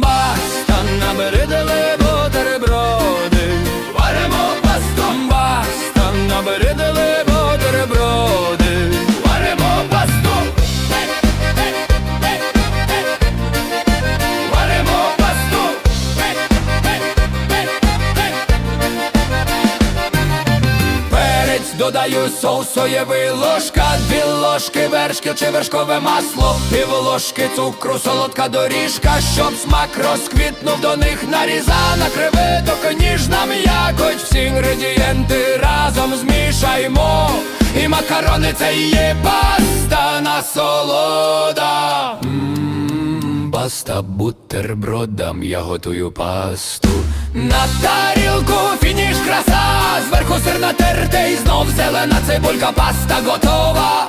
Баста набридали бутерброди, варимо пасту, баста набридали бутерброди, варимо пасту, варимо пасту. Перець додаю соус соєвий ложка, дві ложки вершки чи вершкове масло, пів ложки цукру, солодка доріжка, щоб смак розквітнув до них нарізана креветок, ніжна м'якоть, всі інгредієнти разом змішаймо. І макарони це і є паста насолода. Паста бутербродам, я готую пасту. На тарілку фініш краса, зверху сир натертий, знов зелена цибулька, паста готова.